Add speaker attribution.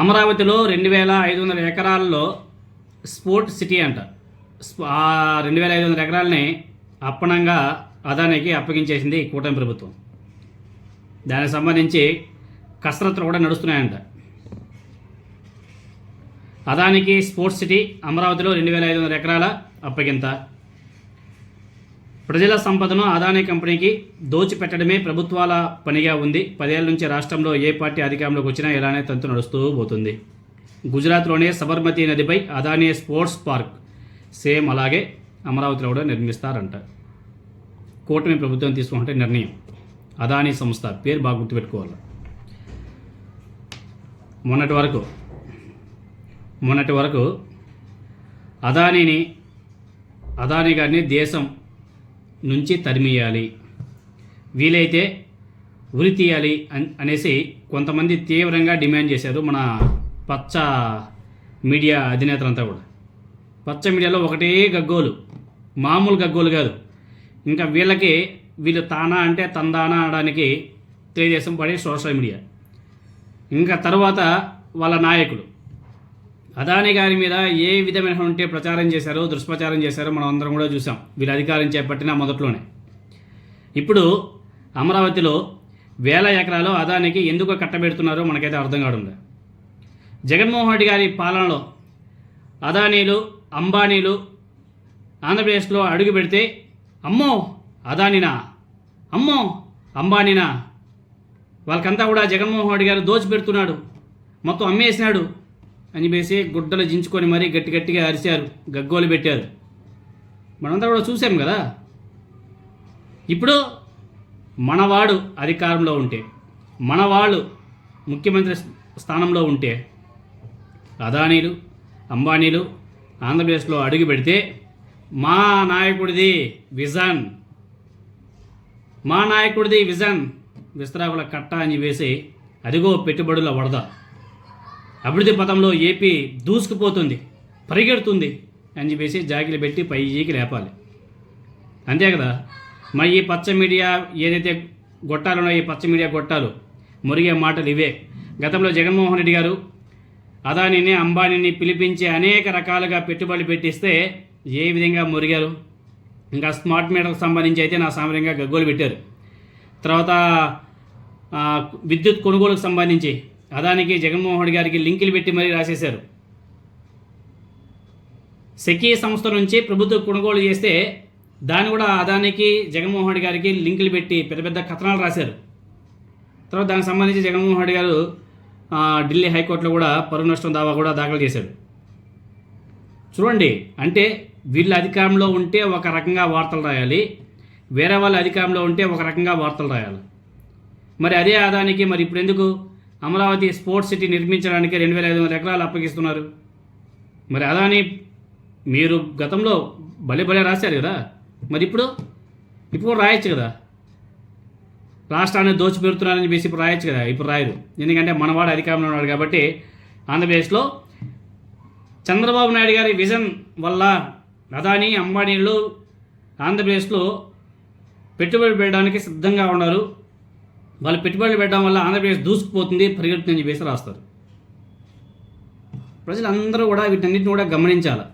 Speaker 1: అమరావతిలో రెండు వేల ఐదు వందల ఎకరాల్లో స్పోర్ట్ సిటీ అంట. ఆ రెండు వేల ఐదు వందల ఎకరాలని అప్పనంగా అదానికి అప్పగించేసింది ఈ కూటమి ప్రభుత్వం. దానికి సంబంధించి కసరత్తులు కూడా నడుస్తున్నాయంట. అదానికి స్పోర్ట్స్ సిటీ అమరావతిలో రెండు వేల ఐదు వందల ఎకరాల అప్పగింత. ప్రజల సంపదను అదానీ కంపెనీకి దోచిపెట్టడమే ప్రభుత్వాల పనిగా ఉంది. పదేళ్ళ నుంచి రాష్ట్రంలో ఏ పార్టీ అధికారంలోకి వచ్చినా ఇలానే తంతు నడుస్తూ పోతుంది. గుజరాత్లోనే సబర్మతి నదిపై అదానీ స్పోర్ట్స్ పార్క్ సేమ్ అలాగే అమరావతిలో కూడా నిర్మిస్తారంట. కూటమి ప్రభుత్వం తీసుకుంటే నిర్ణయం. అదానీ సంస్థ పేరు బాగా గుర్తుపెట్టుకోవాలి. మొన్నటి వరకు మొన్నటి వరకు అదానీని అదానీ గారిని దేశం నుంచి తరిమేయాలి. వీలైతే ఉరి తీయాలి అనేసి కొంతమంది తీవ్రంగా డిమాండ్ చేశారు మన పచ్చ మీడియా అధినేతలంతా కూడా. పచ్చ మీడియాలో ఒకటే గగ్గోలు మామూలు గగ్గోలు కాదు. ఇంకా వీళ్ళకి వీళ్ళు తానా అంటే తందానా అనడానికి తెలియజేసం పడే సోషల్ మీడియా. ఇంకా తర్వాత వాళ్ళ నాయకుడు అదాని గారి మీద ఏ విధమైన ఉంటే ప్రచారం చేశారో దుష్ప్రచారం చేశారో మనం అందరం కూడా చూసాం వీళ్ళు అధికారం చేపట్టిన మొదట్లోనే. ఇప్పుడు అమరావతిలో వేల ఎకరాలు అదానికి ఎందుకు కట్టబెడుతున్నారో మనకైతే అర్థం కావడం లేదు జగన్మోహన్ రెడ్డి గారి పాలనలో అదానీలు అంబానీలు ఆంధ్రప్రదేశ్లో అడుగు పెడితే అమ్మో అదానినా? అమ్మో అంబానీనా? వాళ్ళకంతా కూడా జగన్మోహన్ రెడ్డి గారు దోచిపెడుతున్నాడు. మొత్తం అమ్మేసినాడు. అని చెప్పేసి గుడ్డలు జించుకొని మరీ గట్టి గట్టిగా అరిచారు. గగ్గోలు పెట్టారు. మనంతా కూడా చూసాం కదా? ఇప్పుడు మనవాడు అధికారంలో ఉంటే మనవాళ్ళు ముఖ్యమంత్రి స్థానంలో ఉంటే అదానీలు అంబానీలు ఆంధ్రప్రదేశ్లో అడుగు పెడితే మా నాయకుడిది విజన్. మా నాయకుడిది విజన్. విస్తరాకుల కట్ట అని వేసి అదిగో పెట్టుబడుల వరద. అభివృద్ధి పథంలో ఏపీ దూసుకుపోతుంది పరిగెడుతుంది అని చెప్పేసి జాకిలు పెట్టి పైకి లేపాలి. అంతే కదా? మరి ఈ పచ్చ మీడియా ఏదైతే గొట్టాలు ఉన్నాయో ఈ పచ్చ మీడియా గొట్టాలు మురిగే మాటలు ఇవే. గతంలో జగన్మోహన్ రెడ్డి గారు అదానిని అంబానీని పిలిపించి అనేక రకాలుగా పెట్టుబడులు పెట్టిస్తే ఏ విధంగా మురిగారు? ఇంకా స్మార్ట్ మీటర్కి సంబంధించి అయితే నా సామాన్యంగా గగ్గోలు పెట్టారు. తర్వాత విద్యుత్ కొనుగోలుకు సంబంధించి అదానికి జగన్మోహన్ గారికి లింకులు పెట్టి మరీ రాసేశారు. సెకీ సంస్థ నుంచి ప్రభుత్వం కొనుగోలు చేస్తే దాన్ని కూడా అదానికి జగన్మోహన్ రెడ్డి గారికి లింకులు పెట్టి పెద్ద పెద్ద కథనాలు రాశారు. తర్వాత దానికి సంబంధించి జగన్మోహన్ రెడ్డి గారు ఢిల్లీ హైకోర్టులో కూడా పరువు నష్టం దావా కూడా దాఖలు చేశాడు. చూడండి అంటే వీళ్ళు అధికారంలో ఉంటే ఒక రకంగా వార్తలు రాయాలి వేరే వాళ్ళ అధికారంలో ఉంటే ఒక రకంగా వార్తలు రాయాలి. మరి అదే ఆదానికి మరి ఇప్పుడు ఎందుకు అమరావతి స్పోర్ట్స్ సిటీ నిర్మించడానికి రెండు వేల ఐదు వందల ఎకరాలు అప్పగిస్తున్నారు. మరి అదాని మీరు గతంలో భలే భలే రాశారు కదా. మరి ఇప్పుడు? ఇప్పుడు రాయొచ్చు కదా. రాష్ట్రాన్ని దోచిపెడుతున్నారని చెప్పేసి ఇప్పుడు రాయొచ్చు కదా. ఇప్పుడు రాయరు. ఎందుకంటే మనవాడు అధికారంలో ఉన్నాడు కాబట్టి ఆంధ్రప్రదేశ్లో చంద్రబాబు నాయుడు గారి విజన్ వల్ల అదాని అంబానీలు ఆంధ్రప్రదేశ్లో పెట్టుబడి పెట్టడానికి సిద్ధంగా ఉన్నారు. వాళ్ళు పెట్టుబడులు పెట్టడం వల్ల ఆంధ్రప్రదేశ్ దూసుకుపోతుంది పరిగెడుతుందని చెప్పేసి రాస్తారు. ప్రజలందరూ కూడా వీటన్నిటిని కూడా గమనించాలి.